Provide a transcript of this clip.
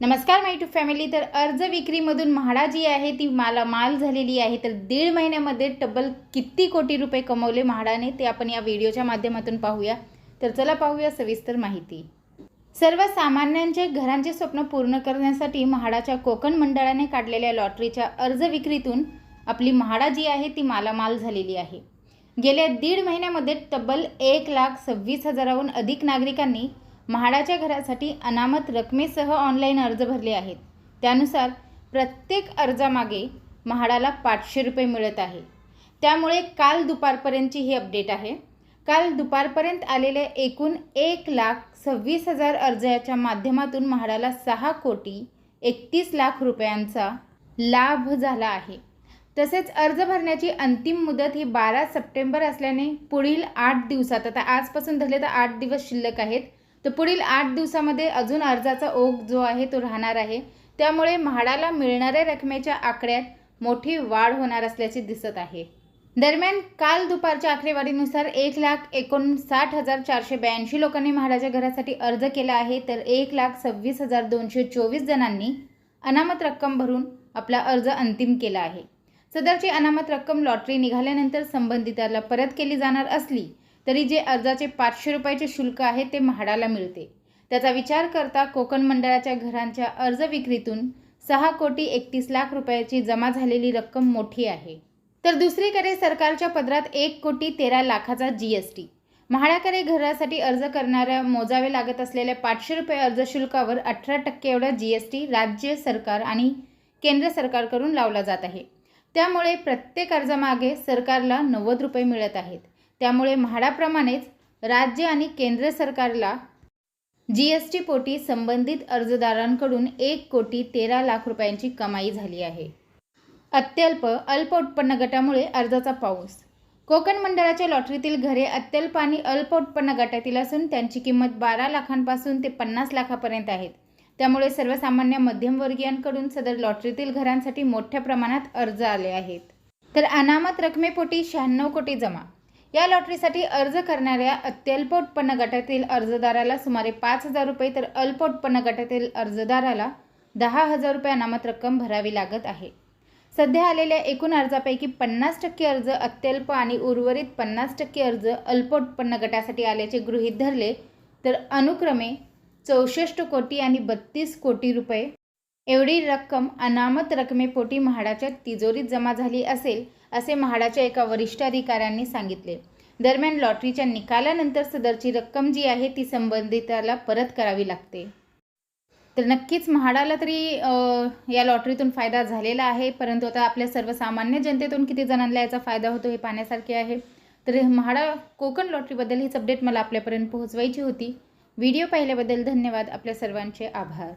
नमस्कार माय to family तर अर्ज विक्रीमधून म्हाडा जी आहे ती मालामाल झालेली आहे. तर दीड महिन्यामध्ये तब्बल किती कोटी रुपये कमवले म्हाडाने ते आपण या व्हिडिओच्या माध्यमातून पाहूया. तर चला पाहूया सविस्तर माहिती. सर्वसामान्यांचे घरांचे स्वप्न पूर्ण करण्यासाठी म्हाडाच्या कोकण मंडळाने काढलेल्या लॉटरीच्या अर्ज विक्रीतून आपली म्हाडा जी आहे ती मालामाल झालेली आहे. गेल्या दीड महिन्यामध्ये तब्बल एक लाख सव्वीस हजाराहून अधिक नागरिकांनी म्हाडाच्या घरासाठी अनामत रकमेसह ऑनलाईन अर्ज भरले आहेत. त्यानुसार प्रत्येक अर्जामागे म्हाडाला पाचशे रुपये मिळत आहे. त्यामुळे काल दुपारपर्यंतची ही अपडेट आहे. काल दुपारपर्यंत आलेले एकूण एक लाख सव्वीस हजार अर्जाच्या माध्यमातून म्हाडाला सहा कोटी एकतीस लाख रुपयांचा लाभ झाला आहे. तसेच अर्ज भरण्याची अंतिम मुदत ही बारा सप्टेंबर असल्याने पुढील आठ दिवसात आता आजपासून धरले तर आठ दिवस शिल्लक आहेत. तर पुढील आठ दिवसामध्ये अजून अर्जाचा ओघ जो आहे तो राहणार आहे. त्यामुळे म्हाडाला मिळणाऱ्या रकमेच्या आकड्यात मोठी वाढ होणार असल्याचे दिसत आहे. दरम्यान काल दुपारच्या आकडेवारीनुसार एक लाख एकोणसाठ हजार चारशे ब्याऐंशी लोकांनी म्हाडाच्या घरासाठी अर्ज केला आहे. तर एक लाख सव्वीस हजार दोनशे चोवीस जणांनी अनामत रक्कम भरून आपला अर्ज अंतिम केला आहे. सदरची अनामत रक्कम लॉटरी निघाल्यानंतर संबंधिताला परत केली जाणार असली तरी जे अर्जाचे पाचशे रुपयाचे शुल्क आहे ते म्हाडाला मिळते. त्याचा विचार करता कोकण मंडळाच्या घरांच्या अर्ज विक्रीतून सहा कोटी एकतीस लाख रुपयाची जमा झालेली रक्कम मोठी आहे. तर दुसरीकडे सरकारच्या पदरात एक कोटी तेरा लाखाचा जी एस टी. म्हाडाकडे घरासाठी अर्ज करणाऱ्या मोजावे लागत असलेल्या पाचशे रुपये अर्ज शुल्कावर अठरा टक्के एवढा जी एस टी राज्य सरकार आणि केंद्र सरकारकडून लावला जात आहे. त्यामुळे प्रत्येक अर्जामागे सरकारला नव्वद रुपये मिळत आहेत. त्यामुळे म्हाडाप्रमाणेच राज्य आणि केंद्र सरकारला जी एस टी पोटी संबंधित अर्जदारांकडून एक कोटी तेरा लाख रुपयांची कमाई झाली आहे. अत्यल्प अल्प उत्पन्न गटामुळे अर्जाचा पाऊस. कोकण मंडळाच्या लॉटरीतील घरे अत्यल्प आणि अल्प उत्पन्न गटातील असून त्यांची किंमत बारा लाखांपासून ते पन्नास लाखापर्यंत आहेत त्यामुळे सर्वसामान्य मध्यमवर्गीयांकडून सदर लॉटरीतील घरांसाठी मोठ्या प्रमाणात अर्ज आले आहेत. तर अनामत रकमेपोटी शहाण्णव कोटी जमा. या लॉटरीसाठी अर्ज करणाऱ्या अत्यल्प उत्पन्न गटातील अर्जदाराला सुमारे पाच हजार रुपये तर अल्प उत्पन्न गटातील अर्जदाराला दहा हजार रुपये अनामत रक्कम भरावी लागत आहे. सध्या आलेल्या एकूण अर्जापैकी पन्नास टक्के अर्ज अत्यल्प आणि उर्वरित पन्नास टक्के अर्ज अल्प उत्पन्न गटासाठी आल्याचे गृहीत धरले तर अनुक्रमे चौसष्ट कोटी आणि बत्तीस कोटी रुपये एवढी रक्कम अनामत रकमेपोटी म्हाडाच्या तिजोरीत जमा झाली असेल असे म्हाडाच्या एका वरिष्ठ अधिकाऱ्यांनी सांगितले. दरम्यान लॉटरीच्या निकालानंतर सदरची रक्कम जी आहे ती संबंधिताला परत करावी लागते. तर नक्कीच म्हाडाला तरी या लॉटरीतून फायदा झालेला आहे परंतु आता आपल्या सर्वसामान्य जनतेतून किती जणांना याचा फायदा होतो हे पाहण्यासारखे आहे. तर म्हाडा कोकण लॉटरीबद्दल हीच अपडेट मला आपल्यापर्यंत पोहोचवायची होती. व्हिडिओ पाहिल्याबद्दल धन्यवाद. आपल्या सर्वांचे आभार.